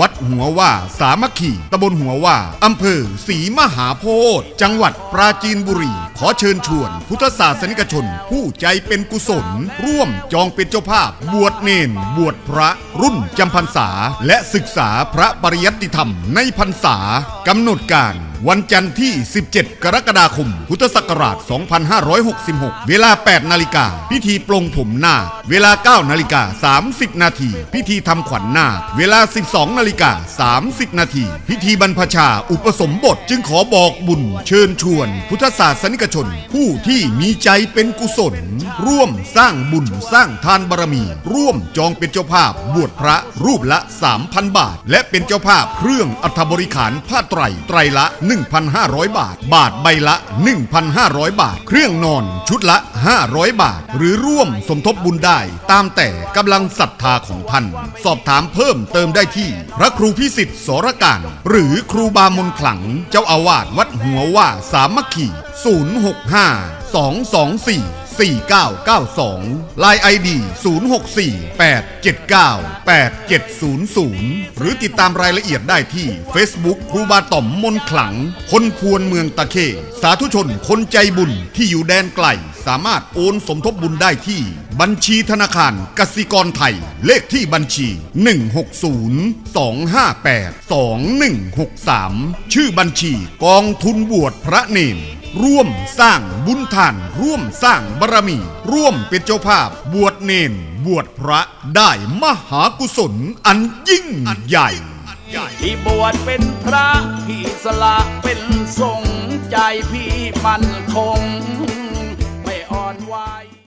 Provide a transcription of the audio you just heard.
วัดหัวว่าสามัคคีตำบลหัวว่าอำเภอศรีมหาโพธิ์จังหวัดปราจีนบุรี ขอเชิญชวนพุทธศาสนิกชน ผู้ใจเป็นกุศล ร่วมจองเป็นเจ้าภาพ บวชเนน บวชพระรุ่นจำพรรษา และศึกษาพระปริยัติธรรมในพรรษากำหนดการวันจันทร์ที่ 17 กรกฎาคม พุทธศักราช 2566 เวลา 8 นาฬิกา พิธีปลงผมหน้า เวลา 9 นาฬิกา 30 นาที พิธีทำขวัญหน้า เวลา 12 นาฬิกา 30 นาที พิธีบรรพชา อุปสมบท จึงขอบอกบุญ เชิญชวน พุทธศาสนิกชน ผู้ที่มีใจเป็นกุศล ร่วมสร้างบุญสร้างทานบารมี ร่วมจองเป็นเจ้าภาพ บวชพระรูปละ 3,000 บาท และเป็นเจ้าภาพเครื่องอัฐบริขารผ้าไตรไตรละ 1,500 บาท บาทใบละ 1,500 บาท เครื่องนอนชุดละ 500 บาท หรือร่วมสมทบบุญได้ ตามแต่กำลังศรัทธาของท่าน สอบถามเพิ่มเติมได้ที่ พระครูพิสิทธิ์สรการ หรือครูบามนขลัง เจ้าอาวาสวัดหัวว่าสามัคคี 065 224 4992ลาย ID 0648798700 หรือติดตามรายละเอียดได้ที่ Facebook ครูบาต่อมมนขลัง คนพวนเมืองตะเค สาธุชนคนใจบุญที่อยู่แดนไกล สามารถโอนสมทบบุญได้ที่ บัญชีธนาคารกสิกรไทย เลขที่บัญชี 160-258-2163 ชื่อบัญชีกองทุนบวชพระเนน ร่วมสร้างบุญทาน ร่วมสร้างบารมี ร่วมเป็นเจ้าภาพ บวชเนน บวชพระได้มหากุศลอันยิ่งใหญ่ที่บวชเป็นพระพี่สละเป็นสงฆ์ใจพี่มั่นคง